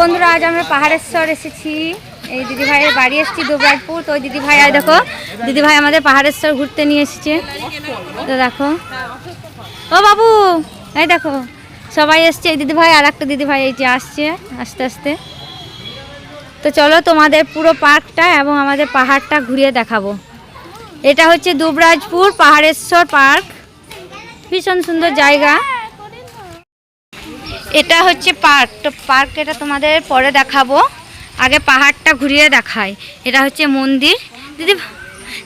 বন্ধুরা, আজ আমরা পাহাড়েশ্বর এসেছি। এই দিদি ভাইয়ের বাড়ি এসেছি দুবরাজপুর। তো ওই দিদি ভাই আর দেখো দিদি ভাই আমাদের পাহাড়েশ্বর ঘুরতে নিয়ে এসেছে। তো দেখো। ও বাবু, এই দেখো, সবাই এসছে। এই দিদি ভাই আর একটা দিদি ভাই এই যে আসছে, আস্তে আস্তে। তো চলো তোমাদের পুরো পার্কটা এবং আমাদের পাহাড়টা ঘুরিয়ে দেখাবো। এটা হচ্ছে দুবরাজপুর পাহাড়েশ্বর পার্ক। ভীষণ সুন্দর জায়গা। এটা হচ্ছে পার্ক। তো পার্ক এটা তোমাদের পরে দেখাবো। আগে পাহাড়টা ঘুরিয়ে দেখাই। এটা হচ্ছে মন্দির। দিদি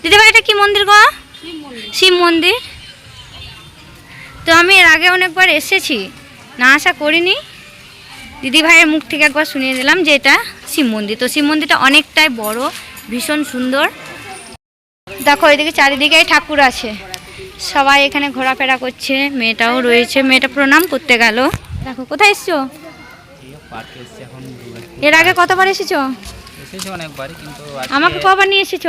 দিদি ভাই এটা কি মন্দির গো? শিব মন্দির। তো আমি এর আগে অনেকবার এসেছি। না আশা করিনি। দিদি ভাইয়ের মুখ থেকে একবার শুনিয়ে দিলাম যে এটা শিব মন্দির। তো শিব মন্দিরটা অনেকটাই বড়, ভীষণ সুন্দর। দেখো, এদিকে চারিদিকেই ঠাকুর আছে। সবাই এখানে ঘোরাফেরা করছে। মেয়েটাও রয়েছে। মেয়েটা প্রণাম করতে গেল। দেখো কোথায় এসছো? এখন। এর আগে কতবার এসেছ? এসেছি অনেকবারই কিন্তু আজকে আমাকে কবার নিয়ে এসেছ?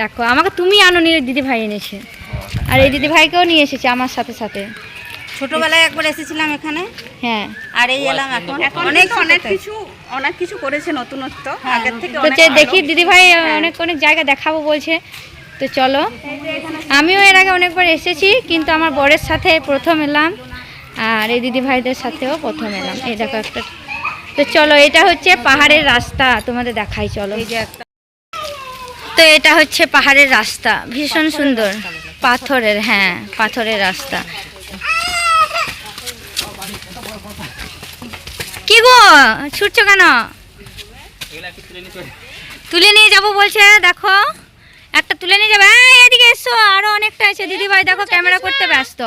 দেখো আমাকে তুমি আনো নিয়ে দিদি ভাই এনেছে। আর এই দিদি ভাইকেও নিয়ে এসেছে আমার সাথে সাথে। ছোটবেলায় একবার এসেছিলাম এখানে। হ্যাঁ। আর এই এলাম এখন। অনেক অনেক কিছু অনেক কিছু করেছে নতুনত্ব। আগের থেকে তো যে দেখি দিদি ভাই অনেক অনেক জায়গা দেখাবো বলছে। তো চলো। আমিও এর আগে অনেকবার এসেছি কিন্তু আমার বরের সাথে প্রথম এলাম। আর এই দিদি ভাইদের সাথেও প্রথম এলাম। এই দেখো একটা তো চলো এটা হচ্ছে পাহাড়ের রাস্তা। তোমাদের দেখাই চলো। তো এটা হচ্ছে পাহাড়ের রাস্তা। ভীষণ সুন্দর। পাথরের হ্যাঁ পাথরের রাস্তা। কি গো? ছুটছো কেন? তুলে নিয়ে যাব বলছে দেখো। একটা তুলে নিয়ে যাবে। এদিকে এসো আরও অনেকটা আছে। দিদি ভাই দেখো ক্যামেরা করতে ব্যস্ত।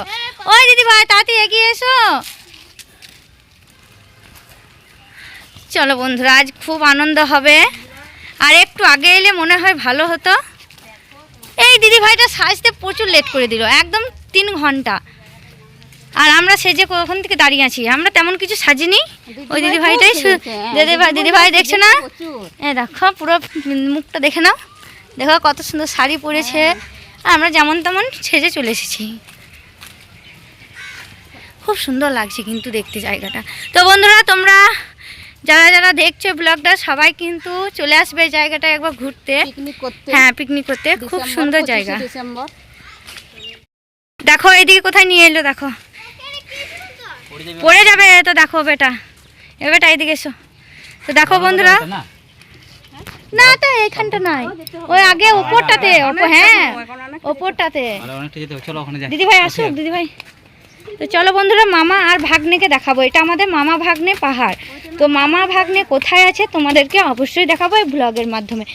ওই দিদি ভাই তাড়াতাড়ি এগিয়ে এসো। চলো বন্ধুরা আজ খুব আনন্দ হবে। আর একটু আগে এলে মনে হয় ভালো হতো। এই দিদি ভাইটা সাজতে প্রচুর লেট করে দিল একদম তিন ঘণ্টা। আর আমরা সেজে কখন থেকে দাঁড়িয়ে আছি। আমরা তেমন কিছু সাজিনি। ওই দিদি ভাইটাই দিদি ভাই দিদি ভাই দেখছ না? এ দেখো পুরো মুখটা দেখে নাও। দেখো কত সুন্দর শাড়ি পরেছে আর আমরা যেমন তেমন সেজে চলে এসেছি খুব সুন্দর লাগছে কিন্তু দেখতে জায়গাটা তো বন্ধুরা তোমরা যারা যারা দেখছ ব্লগটা সবাই কিন্তু চলে আসবে জায়গাটা একবার ঘুরতে হ্যাঁ পিকনিক করতে খুব সুন্দর জায়গা দেখো এদিকে কোথায় নিয়ে এলো দেখো পড়ে যাবে পড়ে যাবে তো দেখো বেটা এ বেটা এদিকে এসো তো দেখো বন্ধুরা না তো এখানটা নাই। ওই আগে ওপরটাতে ওপর হ্যাঁ ওপরটাতে। দিদি ভাই আসুক দিদি ভাই তো চলো বন্ধুরা মামা আর ভাগ্নেকে দেখাবো। এটা আমাদের মামা ভাগ্নে পাহাড়। তো মামা ভাগ্নে কোথায় আছে তোমাদেরকে অবশ্যই দেখাবো এই ব্লগের মাধ্যমে।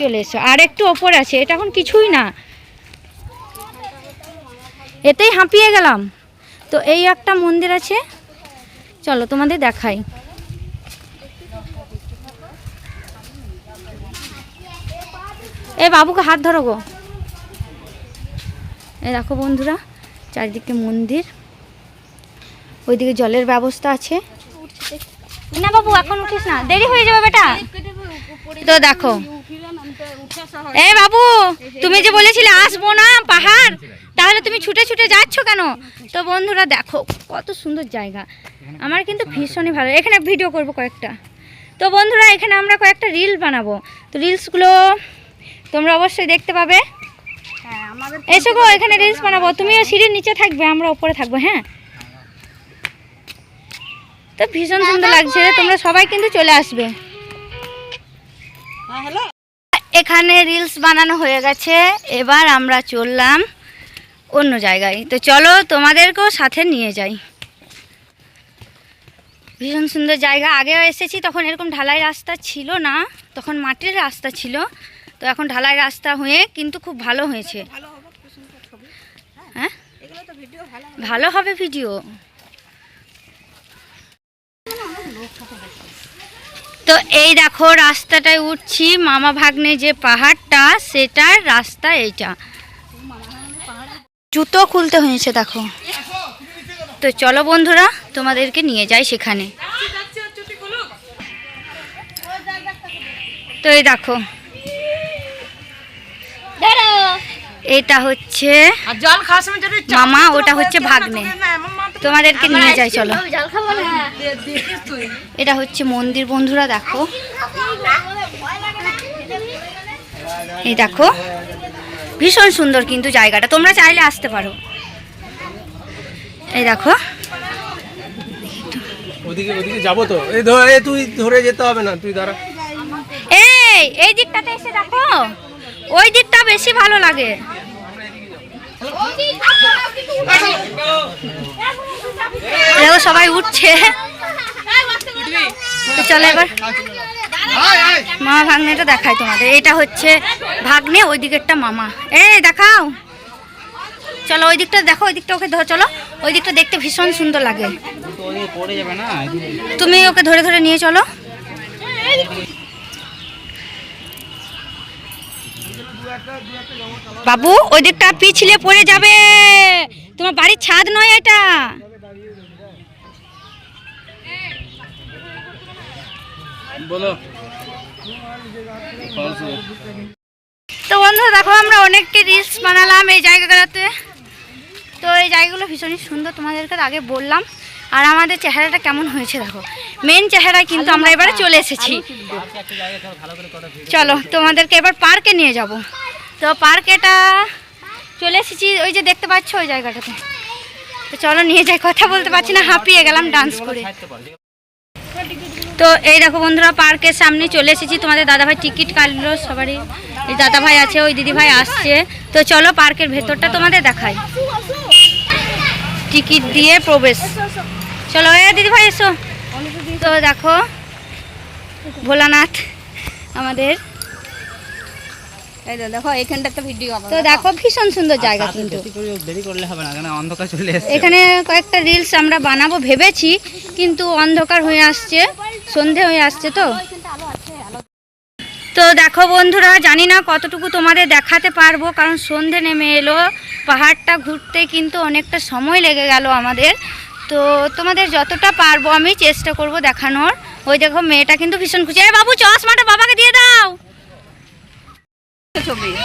চলে এসো। আর একটু ওপরে আছে এটা এখন কিছুই না। এতেই হাঁপিয়ে গেলাম। তো এই একটা মন্দির আছে। চলো তোমাদের দেখাই। এই বাবুকে হাত ধরো গো। এ দেখো বন্ধুরা চারিদিকে মন্দির। ওইদিকে জলের ব্যবস্থা আছে। না বাবু এখন উঠিস না। দেরি হয়ে যাবে বেটা। তো দেখো। এ বাবু তুমি যে বলেছিলে আসব না পাহাড় তাহলে তুমি ছুটে ছুটে যাচ্ছ কেন? তো বন্ধুরা দেখো কত সুন্দর জায়গা। আমার কিন্তু ভীষণই ভালো এখানে ভিডিও করব কয়েকটা। তো বন্ধুরা এখানে আমরা কয়েকটা রিল বানাবো। তো রিলসগুলো তোমরা অবশ্যই দেখতে পাবে। হ্যাঁ এসো গো এখানে রিলস বানাবো। তুমিও সিঁড়ির নিচে থাকবে আমরা উপরে থাকব হ্যাঁ? তো ভীষণ সুন্দর লাগছে তোমরা সবাই কিন্তু চলে আসবে। হ্যাঁ এখানে রিলস বানানো হয়ে গেছে এবার আমরা চললাম অন্য জায়গায়। তো চলো তোমাদেরকেও সাথে নিয়ে যাই। ভীষণ সুন্দর জায়গা। আগেও এসেছি, তখন এরকম ঢালাই রাস্তা ছিল না। তখন মাটির রাস্তা ছিল। তো এখন ঢালাই রাস্তা হয়ে কিন্তু খুব ভালো হয়েছে। হ্যাঁ? ভালো হবে ভিডিও। তো এই দেখো, রাস্তাটায় উঠছি। মামা ভাগ্নে যে পাহাড়টা, সেটার রাস্তা এইটা। জুতো খুলতে হয়েছে, দেখো। তো চলো বন্ধুরা তোমাদেরকে নিয়ে যাই সেখানে। তো এই দেখো এটা হচ্ছে মামা ওটা হচ্ছে ভাগ্নে। তোমাদেরকে নিয়ে যাই চলো। এটা হচ্ছে মন্দির বন্ধুরা দেখো। এই দেখো ভীষণ সুন্দর কিন্তু জায়গাটা। তোমরা চাইলে আসতে পারো। এই দেখো। ওদিকে ওদিকে যাব তো। এই ধরে তুই ধরে যেতে হবে না তুই দাঁড়া। এই এই দিকটাতে এসে দেখো। ওই দিকটা বেশি ভালো লাগে। দেখো সবাই উঠছে। চলো এবার। মামা ভাগ্নেটা দেখাই তোমাদের। এটা হচ্ছে ভাগ্নে ওই দিকেরটা মামা। এই দেখাও। চলো ওই দিকটা দেখো ওই দিকটা ওকে ধরো চলো। ওই দিকটা দেখতে ভীষণ সুন্দর লাগে। তুমি ওকে ধরে ধরে নিয়ে চলো। বাবু ওই দিকটা পিছলে পড়ে যাবে। তোমার বাড়ির ছাদ নয় এটা। বলো। তো বন্ধু দেখো আমরা অনেকটি রিলস বানালাম এই জায়গাগুলোতে। তো এই জায়গাগুলো ভীষণই সুন্দর, তোমাদেরকে আগে বললাম। আর আমাদের চেহারাটা কেমন হয়েছে দেখো। মেন চেহারা কিন্তু আমরা এবারে চলে এসেছি। চলো, তোমাদেরকে এবার পার্কে নিয়ে যাব। তো পার্কেটা চলে এসেছি, ওই যে দেখতে পাচ্ছ ওই জায়গাটাতে। তো চলো, নিয়ে যাই, কথা বলতে পারছি না, হাঁপিয়ে গেলাম ডান্স করে। তো এই দেখো বন্ধুরা পার্কের সামনে চলে এসেছি। তোমাদের দাদাভাই টিকিট কাটলো, সবারই। দাদাভাই আছে, ওই দিদিভাই আসছে। তো চলো পার্কের ভেতরটা তোমাদের দেখাই। টিকিট দিয়ে প্রবেশ। চলো এ দিদিভাই এসো। তো দেখো ভোলানাথ আমাদের। দেখো এখানটাতে ভিডিও তো দেখো ভীষণ সুন্দর জায়গা কিন্তু। দেরি করলে হবে না কেন অন্ধকার চলে এসছে। এখানে কয়েকটা রিলস আমরা বানাবো ভেবেছি কিন্তু অন্ধকার হয়ে আসছে সন্ধে হয়ে আসছে তো। তো দেখো বন্ধুরা, জানি না কতটুকু তোমাদের দেখাতে পারব, কারণ সন্ধে নেমে এলো, পাহাড়টা ঘুরতে কিন্তু অনেকটা সময় লেগে গেল আমাদের। তো তোমাদের যতটা পারব আমি চেষ্টা করব দেখানোর। ওই দেখো মেয়েটা কিন্তু ভীষণ খুশি। এই বাবু, চশমাটা বাবাকে দিয়ে দাও।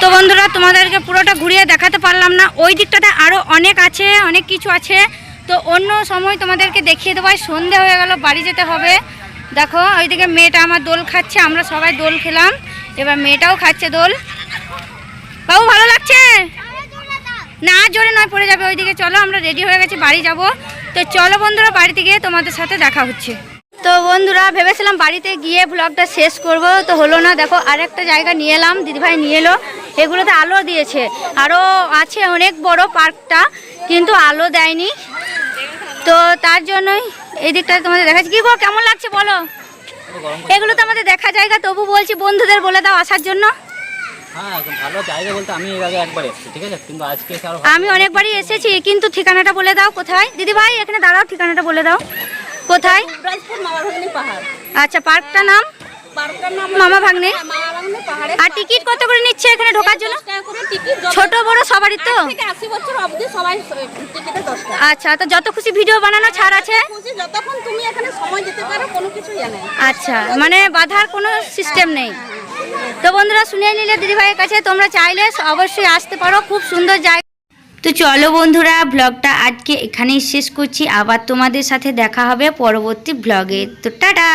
তো বন্ধুরা, তোমাদেরকে পুরোটা ঘুরিয়ে দেখাতে পারলাম না। ওই দিকটাতে আরও অনেক আছে, অনেক কিছু আছে। তো অন্য সময় তোমাদেরকে দেখিয়ে দেবো। আর সন্ধে হয়ে গেল, বাড়ি যেতে হবে। দেখো, ওইদিকে মেয়েটা আমার দোল খাচ্ছে, আমরা সবাই দোল খেলাম। এবার মেয়েটাও খাচ্ছে দোল। বাবু, ভালো লাগছে? না, জোরে নয়, পড়ে যাবে ওইদিকে। চলো, আমরা রেডি হয়ে গেছি, বাড়ি যাব। তো চলো বন্ধুরা, বাড়িতে গিয়ে তোমাদের সাথে দেখা হচ্ছে। তো বন্ধুরা, ভেবেছিলাম বাড়িতে গিয়ে ব্লগটা শেষ করব, তো হলো না। দেখো, আরেকটা জায়গা নিয়ে এলাম, দিদিভাই নিয়ে এলো। এগুলোতে আলো দিয়েছে। আরও আছে অনেক বড় পার্কটা, কিন্তু আলো দেয়নি। তো তার জন্যই এই দিকটা তোমাদের দেখাচ্ছি। কি গো কেমন লাগছে বলো? এগুলো তো আমাদের দেখা জায়গা তবু বলছি বন্ধুদের বলে দাও আসার জন্য। হ্যাঁ এখন ভালো জায়গা বলতে আমি এর আগে একবার এসেছি ঠিক আছে? কিন্তু আজকে এসে আরও আমি অনেকবারই এসেছি কিন্তু ঠিকানাটা বলে দাও কোথায়? দিদি ভাই এখানে দাঁড়াও ঠিকানাটা বলে দাও। কোথায়? আচ্ছা পার্কটা পার্কটার নাম? মামা ভাগ্নে? আর টিকিট কত করে নিচ্ছে এখানে ঢোকার জন্য? ছোট, বড় সবারই তো? আচ্ছা তো যত খুশি ভিডিও বানানো, ছাড় আছে? আচ্ছা মানে বাধার কোনো সিস্টেম নেই। তো বন্ধুরা, শুনে নিলে দিদিভাইয়ের কাছে তোমরা চাইলে অবশ্যই আসতে পারো, খুব সুন্দর জায়গা। তো চলো বন্ধুরা ব্লগটা আজকে এখানেই শেষ করছি। আবার তোমাদের সাথে দেখা হবে পরবর্তী ব্লগে তো টাটা!